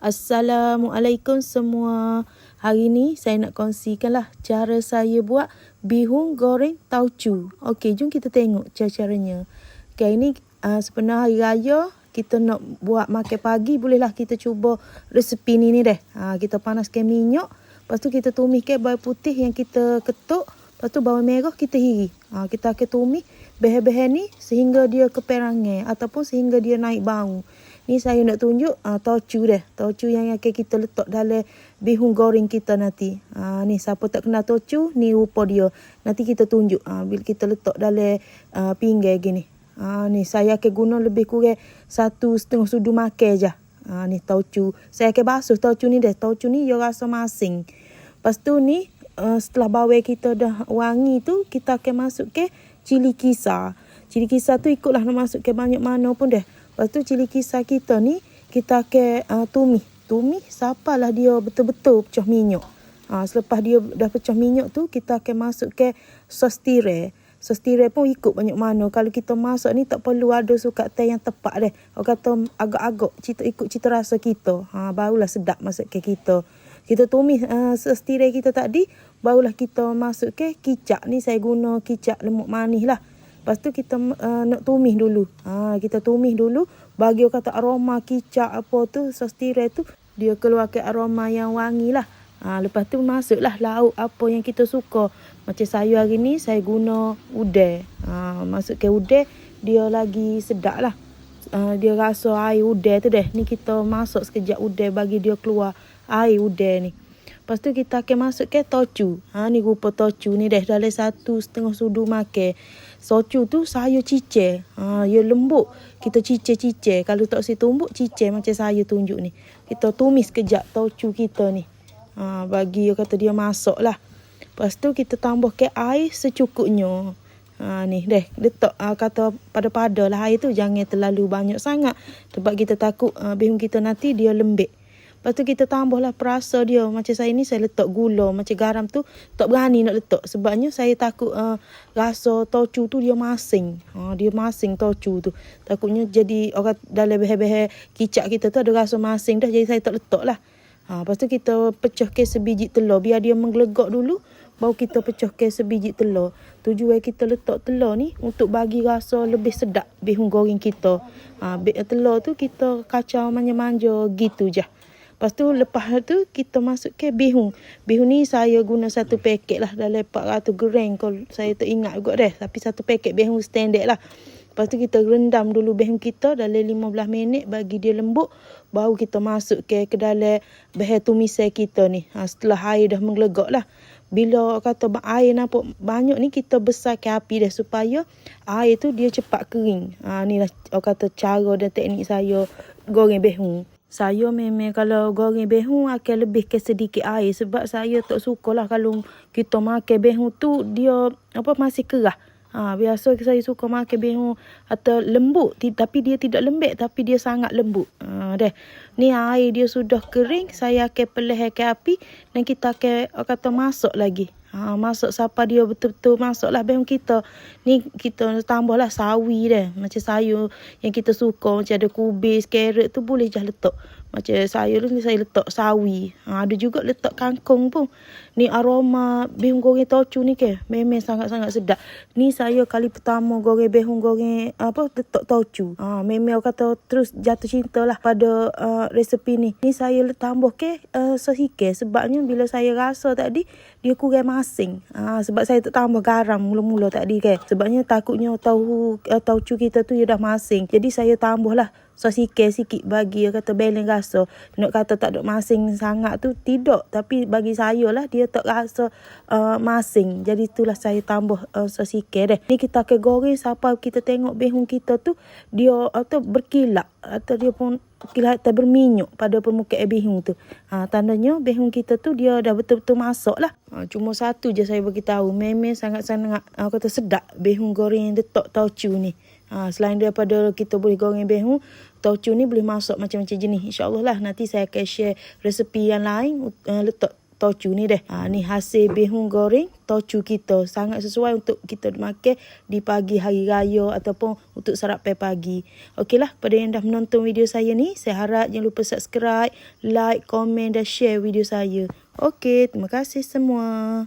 Assalamualaikum semua. Hari ni saya nak kongsikanlah cara saya buat bihun goreng taucu. Okey, jom kita tengok cara-caranya. Okey, ini uh, sebenarnya hari raya kita nak buat makan pagi bolehlah kita cuba resepi ni ni deh. Ha, kita panaskan minyak, lepas tu kita tumiskan bawang putih yang kita ketuk, lepas tu bawang merah kita hiri. Ha, kita akan tumis bahan-bahan ni sehingga dia keperangan ataupun sehingga dia naik bau. Ni saya nak tunjuk uh, tocu dah. Tocu yang akan kita letak dalam bihun goreng kita nanti. Uh, ni siapa tak kenal tocu, ni rupa dia. Nanti kita tunjuk uh, bila kita letak dalam uh, pinggan gini. Uh, ni saya akan guna lebih kurang satu setengah sudu makan je. Uh, ni tocu. Saya akan basuh tocu ni dah. Tocu ni dia rasa masing. Lepas tu ni uh, setelah bawang kita dah wangi tu, kita akan masuk ke cili kisar. Cili kisar tu ikutlah nak masuk ke banyak mana pun dah. Lepas tu cili kisar kita ni kita akan uh, tumis. Tumis sapalah dia betul-betul pecah minyak. Uh, selepas dia dah pecah minyak tu kita akan masuk ke sos tirai. Sos tirai pun ikut banyak mana. Kalau kita masak ni tak perlu ada sukat teh yang tepat deh. Orang kata agak-agak cita, ikut cita rasa kita. Ha, barulah sedap masuk ke kita. Kita tumis uh, sos tirai kita tadi. Barulah kita masuk ke kicap. Ni saya guna kicap lemak manis lah. Lepas tu kita uh, nak tumis dulu. Ha, kita tumis dulu. Bagi orang kata aroma kicap apa tu, sos tirai tu. Dia keluarkan aroma yang wangi lah. Ha, lepas tu masuklah lauk apa yang kita suka. Macam saya hari ni, saya guna udai. Ha, masuk ke udai, dia lagi sedap lah. Ha, dia rasa air udai tu deh. Ni kita masuk sekejap udai bagi dia keluar air udai ni. Lepas tu kita akan masuk ke tocu. Ha, ni rupa tocu ni dah dalam satu setengah sudu makan. Socu tu saya cicir. Ha, dia lembut. Kita cicir-cicir. Kalau tak si tumbuk, cicir macam saya tunjuk ni. Kita tumis kejap tocu kita ni. Ha, bagi dia kata dia masuk lah. Lepas tu kita tambah ke air secukupnya. Ha, ni deh letak uh, kata pada-pada lah air tu jangan terlalu banyak sangat sebab kita takut uh, bihun kita nanti dia lembek Lepas tu kita tambahlah perasa dia. Macam saya ni saya letak gula. Macam garam tu tak berani nak letak. Sebabnya saya takut uh, rasa tocu tu dia masing. Uh, dia masing tocu tu. Takutnya jadi orang dalam behe-behe kicap kita tu ada rasa masing dah. Jadi saya tak letak lah. Ha, lepas tu kita pecah ke sebiji telur. Biar dia menggelegak dulu. Baru kita pecah ke sebiji telur. Tujuan kita letak telur ni untuk bagi rasa lebih sedap bihun goreng kita. Ha, telur tu kita kacau manja-manja gitu je. Lepas tu lepas tu kita masuk ke bihun. Bihun ni saya guna satu paket lah dalam 400 gram kalau saya tak ingat juga deh. Tapi satu paket bihun standard lah. Lepas tu kita rendam dulu bihun kita dalam 15 minit bagi dia lembut. Baru kita masuk ke, ke dalam bahan tumisan kita ni. Ha, setelah air dah menggelegak lah. Bila kata air nampak banyak ni kita besar ke api dah supaya air tu dia cepat kering. Ha, ni lah kata cara dan teknik saya goreng bihun. Saya memang kalau goreng behun akan lebih ke sedikit air sebab saya tak suka lah kalau kita makan behun tu dia apa masih kerah. Ha, biasa saya suka makan behun atau lembut tapi dia tidak lembek tapi dia sangat lembut. Ha, deh. Ni air dia sudah kering saya akan perlahankan api dan kita akan kata masak lagi. Ha, masuk siapa dia betul-betul masuklah behun kita. Ni kita tambahlah sawi dah. Macam sayur yang kita suka. Macam ada kubis, carrot tu boleh je letak. Macam saya ni saya letak sawi. Ha, ada juga letak kangkung pun. Ni aroma behun goreng tocu ni ke. Memang sangat-sangat sedap. Ni saya kali pertama goreng behun goreng apa letak tocu. Ha, memang kata terus jatuh cinta lah pada uh, resepi ni. Ni saya tambah ke uh, sesikit. Sebabnya bila saya rasa tadi dia kurang masing. Ha, sebab saya tak tambah garam mula-mula tadi ke. Sebabnya takutnya tahu uh, taucu kita tu dia dah masing. Jadi saya tambahlah So sikit-sikit bagi dia kata balance rasa. Nak kata tak ada masing sangat tu tidak. Tapi bagi saya lah dia tak rasa uh, masing. Jadi itulah saya tambah uh, so sikit deh. Ni kita akan goreng sampai kita tengok behun kita tu dia atau berkilat atau dia pun kilat atau berminyak pada permukaan behun tu. Ha, tandanya behun kita tu dia dah betul-betul masuk lah. Ha, cuma satu je saya bagi tahu. Memang sangat-sangat uh, kata sedap behun goreng detok taucu ni. Ha, selain daripada kita boleh goreng behu, taucu ni boleh masuk macam-macam jenis. InsyaAllah lah nanti saya akan share resepi yang lain uh, letak tocu ni deh. Ha, ni hasil bihun goreng tocu kita. Sangat sesuai untuk kita makan di pagi hari raya ataupun untuk sarapan pagi. Okeylah, pada yang dah menonton video saya ni, saya harap jangan lupa subscribe, like, komen dan share video saya. Okey, terima kasih semua.